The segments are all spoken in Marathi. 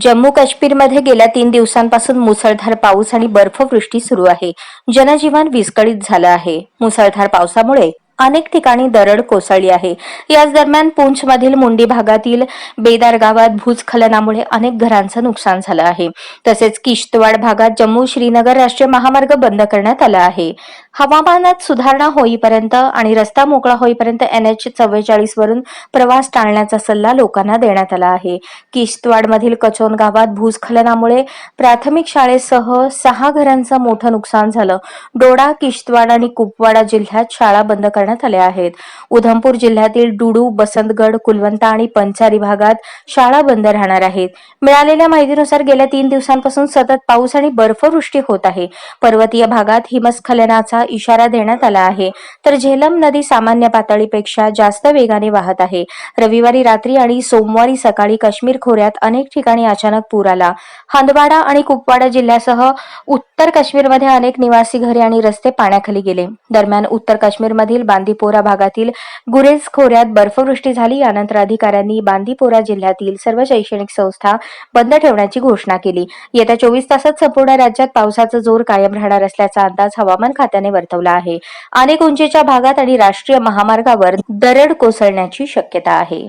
जम्मू काश्मीरमध्ये गेल्या तीन दिवसांपासून मुसळधार पाऊस आणि बर्फवृष्टी सुरू आहे. जनजीवन विस्कळीत झालं आहे. मुसळधार पावसामुळे अनेक ठिकाणी दरड कोसळली आहे. याच दरम्यान पुंछमधील मुंडी भागातील बेदार गावात भूस्खलनामुळे अनेक घरांचं नुकसान झालं आहे. तसेच किश्तवाड भागात जम्मू श्रीनगर राष्ट्रीय महामार्ग बंद करण्यात आला आहे. हवामानात सुधारणा होईपर्यंत आणि रस्ता मोकळा होईपर्यंत एन एच चव्वेचाळीस वरून प्रवास टाळण्याचा सल्ला लोकांना देण्यात आला आहे. किश्तवाडमधील कचोन गावात भूस्खलनामुळे प्राथमिक शाळेसह सहा घरांचं मोठं नुकसान झालं. डोडा किश्तवाड आणि कुपवाडा जिल्ह्यात शाळा बंद करण्यात करण्यात आल्या आहेत. उधमपूर जिल्ह्यातील डुडू बसंतगड कुलवंता आणि पंचारी भागात शाळा बंद राहणार आहेत. मिळालेल्या माहितीनुसार गेल्या तीन दिवसांपासून सतत पाऊस आणि बर्फवृष्टी होत आहे. पर्वतीय भागात हिमस्खलनाचा इशारा देण्यात आला आहे. तर झेलम नदी सामान्य पातळीपेक्षा जास्त वेगाने वाहत आहे. रविवारी रात्री आणि सोमवारी सकाळी काश्मीर खोऱ्यात अनेक ठिकाणी अचानक पूर आला. हंदवाडा आणि कुपवाडा जिल्ह्यासह उत्तर काश्मीरमध्ये अनेक निवासी घरे आणि रस्ते पाण्याखाली गेले. दरम्यान उत्तर काश्मीरमधील बांदीपोरा भागातील गुरेज खोऱ्यात बर्फवृष्टी झाली. यानंतर अधिकाऱ्यांनी बांदीपोरा जिल्ह्यातील सर्व शैक्षणिक संस्था बंद ठेवण्याची घोषणा केली. येत्या चोवीस तासात संपूर्ण राज्यात पावसाचा जोर कायम राहणार असल्याचा अंदाज हवामान खात्याने वर्तवला आहे. अनेक उंचीच्या भागात आणि राष्ट्रीय महामार्गावर दरड कोसळण्याची शक्यता आहे.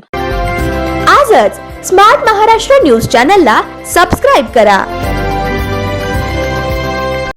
आजच स्मार्ट महाराष्ट्र न्यूज चॅनलला सबस्क्राईब करा.